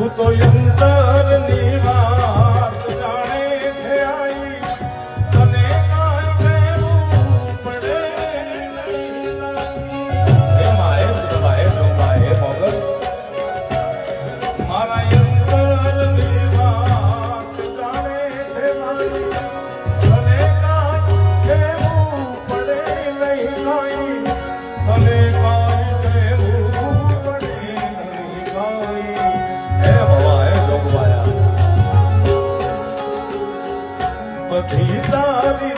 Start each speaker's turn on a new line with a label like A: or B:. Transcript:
A: તું તો અંતર વાત. પતિ તારી